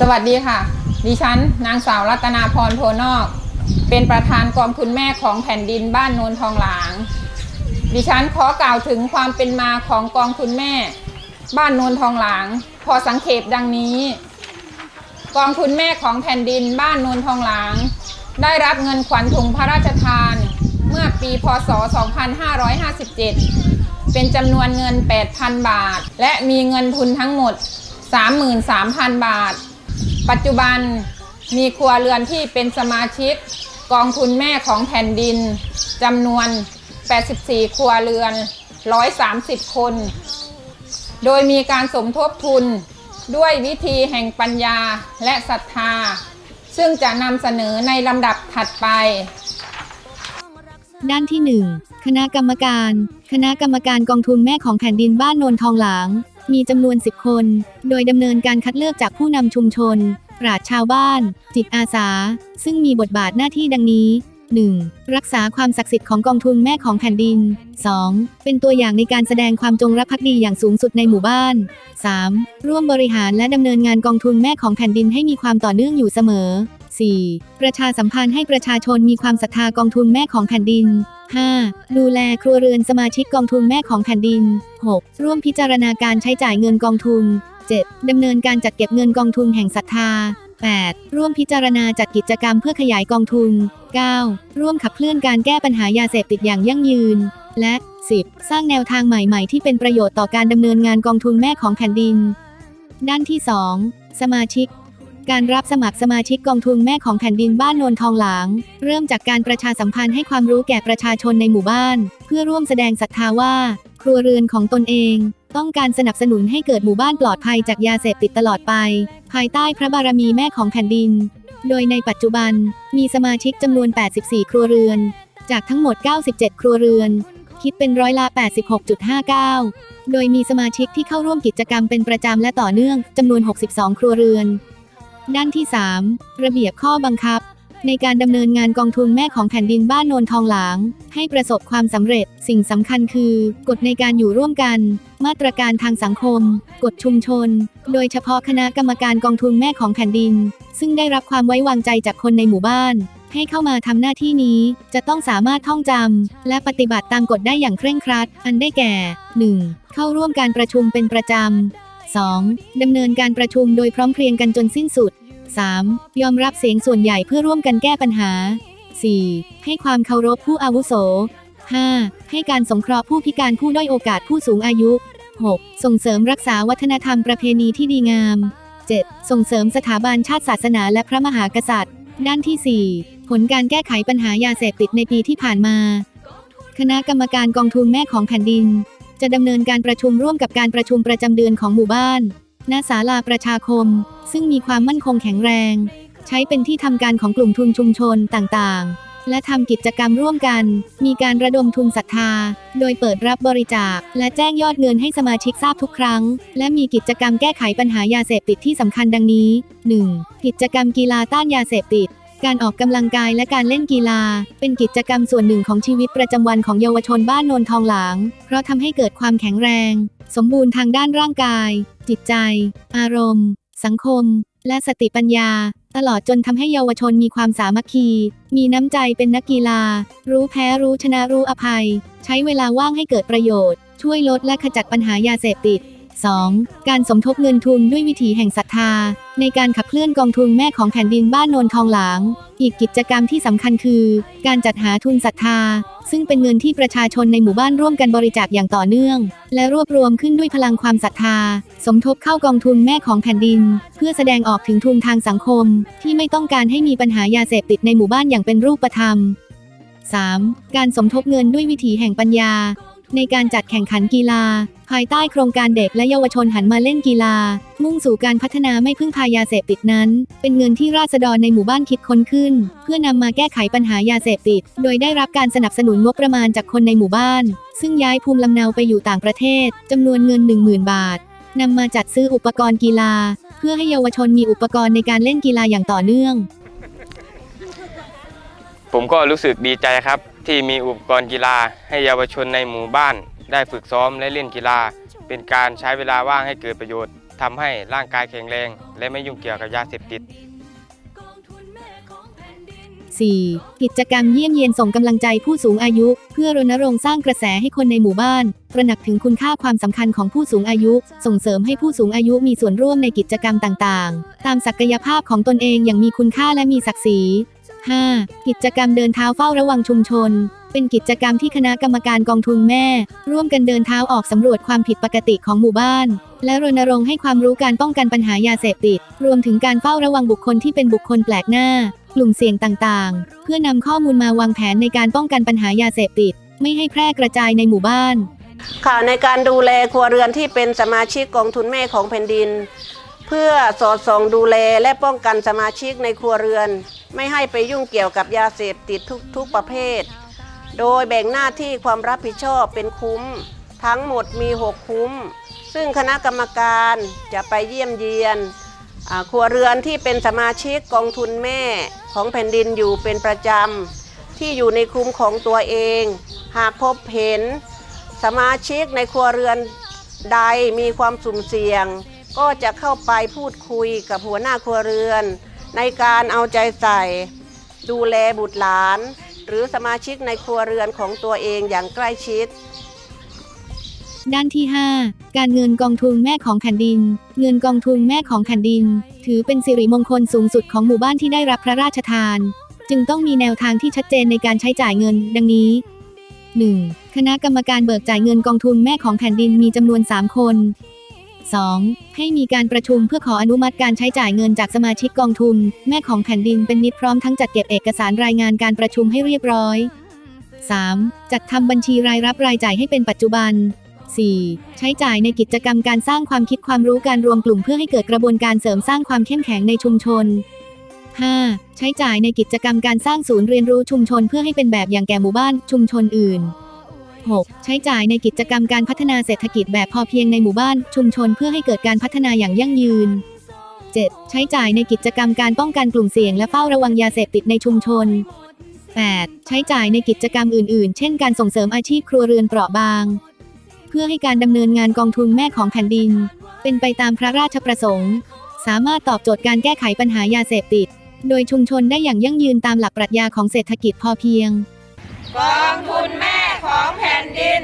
สวัสดีค่ะ ดิฉัน นางสาวรัตนาพรโพนอก เป็นประธานกองทุนแม่ของแผ่นดินบ้านโนนทองหลาง ดิฉันขอกล่าวถึงความเป็นมาของกองทุนแม่ บ้านโนนทองหลาง พอสังเขปดังนี้ กองทุนแม่ของแผ่นดินบ้านโนนทองหลาง ได้รับเงินขวัญถุงพระราชทาน เมื่อปีพศ 2557เป็นจำนวนเงิน 8,000 บาท และมีเงินทุนทั้งหมด 33,000 บาท ปัจจุบันมีครัวเรือนที่เป็นสมาชิก กองทุนแม่ของแผ่นดินจำนวน 84 ครัวเรือน 130 คน โดยมีการสมทบทุนด้วยวิธีแห่งปัญญาและศรัทธา ซึ่งจะนำเสนอในลำดับถัดไป ด้านที่ 1 คณะกรรมการ คณะกรรมการกองทุนแม่ของแผ่นดินบ้านโนนทองหลาง มีจำนวน 10 คน โดยดำเนินการคัดเลือกจากผู้นำชุมชน ปราชชาวบ้าน จิตอาสา ซึ่งมีบทบาทหน้าที่ดังนี้ 1. รักษาความศักดิ์สิทธิ์ของกองทุนแม่ของแผ่นดิน 2. เป็นตัวอย่างในการแสดงความจงรักภักดีอย่างสูงสุดในหมู่บ้าน 3. ร่วมบริหารและดำเนินงานกองทุนแม่ของแผ่นดินให้มีความต่อเนื่องอยู่เสมอ 4. ประชาสัมพันธ์ให้ประชาชนมีความศรัทธากองทุนแม่ของแผ่นดิน 5. ดูแลครัวเรือนสมาชิกกองทุนแม่ของแผ่นดิน 6. ร่วมพิจารณาการใช้จ่ายเงินกองทุน 7. ดำเนินการจัดเก็บเงินกองทุนแห่งศรัทธา 8. ร่วมพิจารณาจัดกิจกรรมเพื่อขยายกองทุน 9. ร่วมขับเคลื่อนการแก้ปัญหายาเสพติดอย่างยั่งยืน และ 10. สร้างแนวทางใหม่ ๆ ที่เป็นประโยชน์ต่อการดำเนินงานกองทุนแม่ของแผ่นดิน ด้านที่ 2 สมาชิก การรับสมัครสมาชิกกองทุนแม่ของแผ่นดินบ้านโนนทองหลาง เริ่มจากการประชาสัมพันธ์ให้ความรู้แก่ประชาชนในหมู่บ้าน เพื่อร่วมแสดงศรัทธาว่า ครัวเรือนของตนเอง ต้องการสนับสนุนให้เกิดหมู่บ้านปลอดภัยจากยาเสพติดตลอดไป ภายใต้พระบารมีแม่ของแผ่นดิน โดยในปัจจุบันมีสมาชิกจำนวน 84 ครัวเรือน จากทั้งหมด 97 ครัวเรือน คิดเป็นร้อยละ 86.59 โดยมีสมาชิกที่เข้าร่วมกิจกรรมเป็นประจำและต่อเนื่องจำนวน 62 ครัวเรือน ด้านที่ 3 ระเบียบข้อบังคับ ในการดำเนินงานกองทุนแม่ของแผ่นดินบ้านโนนทองหลาง ให้ประสบความสำเร็จ สิ่งสำคัญคือกฎในการอยู่ร่วมกัน มาตรการทางสังคม กฎชุมชน โดยเฉพาะคณะกรรมการกองทุนแม่ของแผ่นดิน ซึ่งได้รับความไว้วางใจจากคนในหมู่บ้าน ให้เข้ามาทำหน้าที่นี้ จะต้องสามารถท่องจำและปฏิบัติตามกฎได้อย่างเคร่งครัด อันได้แก่ 1. เข้าร่วมการประชุมเป็นประจำ 2. ดำเนินการประชุมโดยพร้อมเพรียงกันจนสิ้นสุด 3. ยอมรับเสียงส่วนใหญ่เพื่อร่วมกันแก้ปัญหา 4. ให้ความเคารพผู้อาวุโส 5. ให้การสงเคราะห์ผู้พิการผู้ด้อยโอกาสผู้สูงอายุ 6. ส่งเสริมรักษาวัฒนธรรมประเพณีที่ดีงาม 7. ส่งเสริมสถาบันชาติศาสนาและพระมหากษัตริย์ ด้านที่ 4 ผลการแก้ไขปัญหายาเสพติดในปีที่ผ่านมา คณะกรรมการกองทุนแม่ของแผ่นดิน จะดำเนินการประชุมร่วมกับการประชุมประจำเดือนของหมู่บ้าน ณ ศาลาประชาคม ซึ่งมีความมั่นคงแข็งแรง ใช้เป็นที่ทำการของกลุ่มทุนชุมชนต่างๆ และทำกิจกรรมร่วมกัน มีการระดมทุนศรัทธา โดยเปิดรับบริจาค และแจ้งยอดเงินให้สมาชิกทราบทุกครั้ง และมีกิจกรรมแก้ไขปัญหายาเสพติดที่สำคัญดังนี้ 1. กิจกรรมกีฬาต้านยาเสพติด การออกกำลังกายและการเล่นกีฬา เป็นกิจกรรมส่วนหนึ่งของชีวิตประจำวันของเยาวชนบ้านโนนทองหลาง เพราะทำให้เกิดความแข็งแรง สมบูรณ์ทางด้านร่างกาย จิตใจ อารมณ์ สังคม และสติปัญญา ตลอดจนทำให้เยาวชนมีความสามัคคี มีน้ำใจเป็นนักกีฬา รู้แพ้รู้ชนะรู้อภัย ใช้เวลาว่างให้เกิดประโยชน์ ช่วยลดและขจัดปัญหายาเสพติด 2. การสมทบเงินทุนด้วยวิถีแห่งศรัทธา ในการขับเคลื่อนกองทุนแม่ของแผ่นดินบ้านโนนทองหลาง อีกกิจกรรมที่สำคัญคือ การจัดหาทุนศรัทธา ซึ่งเป็นเงินที่ประชาชนในหมู่บ้านร่วมกันบริจาคอย่างต่อเนื่อง และรวบรวมขึ้นด้วยพลังความศรัทธา สมทบเข้ากองทุนแม่ของแผ่นดิน เพื่อแสดงออกถึงทุนทางสังคม ที่ไม่ต้องการให้มีปัญหายาเสพติดในหมู่บ้านอย่างเป็นรูปธรรม 3. การสมทบเงินด้วยวิถีแห่งปัญญา ในการจัดแข่งขันกีฬา ภายใต้โครงการเด็กและเยาวชนหันมาเล่นกีฬา มุ่งสู่การพัฒนาไม่พึ่งพายาเสพติดนั้น เป็นเงินที่ราษฎรในหมู่บ้านคิดค้นขึ้น เพื่อนำมาแก้ไขปัญหายาเสพติด โดยได้รับการสนับสนุนงบประมาณจากคนในหมู่บ้าน ซึ่งย้ายภูมิลำเนาไปอยู่ต่างประเทศจำนวนเงิน 10,000 บาทนำมาจัดซื้ออุปกรณ์กีฬา เพื่อให้เยาวชนมีอุปกรณ์ในการเล่นกีฬาอย่างต่อเนื่อง ผมก็รู้สึกดีใจครับ ที่มีอุปกรณ์กีฬาให้เยาวชนในหมู่บ้าน ได้ฝึกซ้อมและเล่นกีฬา เป็นการใช้เวลาว่างให้เกิดประโยชน์ทำให้ร่างกายแข็งแรง และไม่ยุ่งเกี่ยวกับยาเสพติด 4. กิจกรรมเยี่ยมเยียนส่งกำลังใจผู้สูงอายุ เพื่อรณรงค์สร้างกระแสให้คนในหมู่บ้าน ตระหนักถึงคุณค่าความสำคัญของผู้สูงอายุ ส่งเสริมให้ผู้สูงอายุมีส่วนร่วมในกิจกรรมต่างๆ ตามศักยภาพของตนเองอย่างมีคุณค่าและมีศักดิ์ศรี 5. กิจกรรมเดินเท้าเฝ้าระวังชุมชน เป็นกิจกรรมที่คณะกรรมการกองทุนแม่ ร่วมกันเดินเท้าออกสำรวจความผิดปกติของหมู่บ้าน และรณรงค์ให้ความรู้การป้องกันปัญหายาเสพติด รวมถึงการเฝ้าระวังบุคคลที่เป็นบุคคลแปลกหน้า กลุ่มเสี่ยงต่างๆ เพื่อนำข้อมูลมาวางแผนในการป้องกันปัญหายาเสพติด ไม่ให้แพร่กระจายในหมู่บ้าน ค่ะในการดูแลครัวเรือนที่เป็นสมาชิกกองทุนแม่ของแผ่นดิน เพื่อสอดส่องดูแลและป้องกันสมาชิกในครัวเรือน ไม่ให้ไปยุ่งเกี่ยวกับยาเสพติดทุกทุกประเภท โดยแบ่งหน้าที่ความรับผิดชอบเป็นคุ้ม ทั้งหมดมี 6 คุ้ม ซึ่งคณะกรรมการจะไปเยี่ยมเยียนครัวเรือนที่เป็นสมาชิกกองทุนแม่ของแผ่นดินอยู่เป็นประจำ ที่อยู่ในคุ้มของตัวเอง หากพบเห็นสมาชิกในครัวเรือนใดมีความสุ่มเสี่ยง ก็จะเข้าไปพูดคุยกับหัวหน้าครัวเรือน ในการเอาใจใส่ ดูแลบุตรหลาน หรือสมาชิกในครัวเรือนของตัวเองอย่างใกล้ชิดด้านที่ 5 การเงินกองทุนแม่ของแผ่นดิน เงินกองทุนแม่ของแผ่นดิน ถือเป็นสิริมงคลสูงสุดของหมู่บ้านที่ได้รับพระราชทาน จึงต้องมีแนวทางที่ชัดเจนในการใช้จ่ายเงิน ดังนี้ 1. คณะกรรมการเบิกจ่ายเงินกองทุนแม่ของแผ่นดินมีจำนวน 3 คน 2. ให้มีการประชุมเพื่อขออนุมัติการใช้จ่ายเงินจากสมาชิกกองทุน แม่ของแผ่นดินเป็นนิดพร้อมทั้งจัดเก็บเอกสารรายงานการประชุมให้เรียบร้อย 3. จัดทำบัญชีรายรับรายจ่ายให้เป็นปัจจุบัน 4. ใช้จ่ายในกิจกรรมการสร้างความคิดความรู้การรวมกลุ่มเพื่อให้เกิดกระบวนการเสริมสร้างความเข้มแข็งในชุมชน 5. ใช้จ่ายในกิจกรรมการสร้างศูนย์เรียนรู้ชุมชนเพื่อให้เป็นแบบอย่างแก่หมู่บ้านชุมชนอื่น 6. ใช้จ่ายในกิจกรรมการพัฒนาเศรษฐกิจแบบพอเพียงในหมู่บ้าน ชุมชนเพื่อให้เกิดการพัฒนาอย่างยั่งยืน 7. ใช้จ่ายในกิจกรรมการป้องกันกลุ่มเสี่ยงและเฝ้าระวังยาเสพติดในชุมชน 8. ใช้จ่ายในกิจกรรมอื่นๆ เช่นการส่งเสริมอาชีพครัวเรือนเปราะบาง เพื่อให้การดำเนินงานกองทุนแม่ของแผ่นดิน เป็นไปตามพระราชประสงค์ สามารถตอบโจทย์การแก้ไขปัญหายาเสพติด โดยชุมชนได้อย่างยั่งยืนตามหลักปรัชญาของเศรษฐกิจพอเพียง กองทุนแม่ของ แผ่นดิน